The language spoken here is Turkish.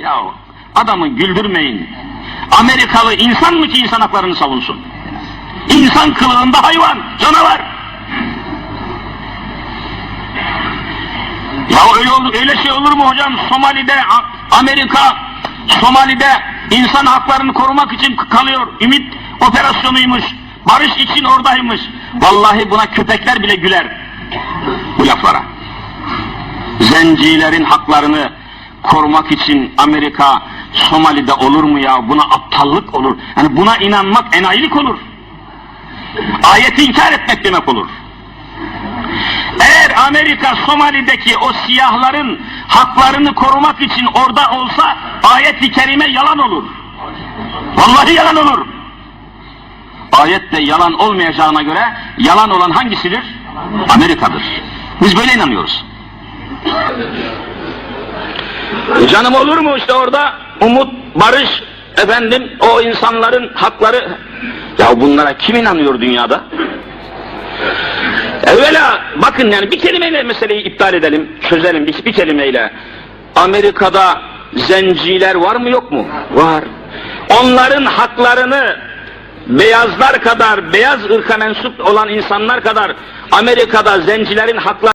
Ya adamı güldürmeyin. Amerikalı insan mı ki insan haklarını savunsun? İnsan kılığında hayvan, canavar. Ya öyle olur, öyle şey olur mu hocam? Somali'de Amerika Somali'de insan haklarını korumak için kalıyor. Ümit operasyonuymuş. Barış için oradaymış. Vallahi buna köpekler bile güler. Bu laflara. Zencilerin haklarını korumak için Amerika Somali'de olur mu ya? Buna aptallık olur. Yani buna inanmak enayilik olur. Ayeti inkar etmek demek olur. Eğer Amerika Somali'deki o siyahların haklarını korumak için orada olsa ayet-i kerime yalan olur. Vallahi yalan olur. Ayette yalan olmayacağına göre yalan olan hangisidir? Amerika'dır. Biz böyle inanıyoruz. Canım olur mu işte orada umut, barış, efendim o insanların hakları. Ya bunlara kim inanıyor dünyada? Evvela bakın yani bir kelimeyle meseleyi iptal edelim, çözelim bir, bir kelimeyle. Amerika'da zenciler var mı yok mu? Var. Onların haklarını beyazlar kadar, beyaz ırka mensup olan insanlar kadar Amerika'da zencilerin hakları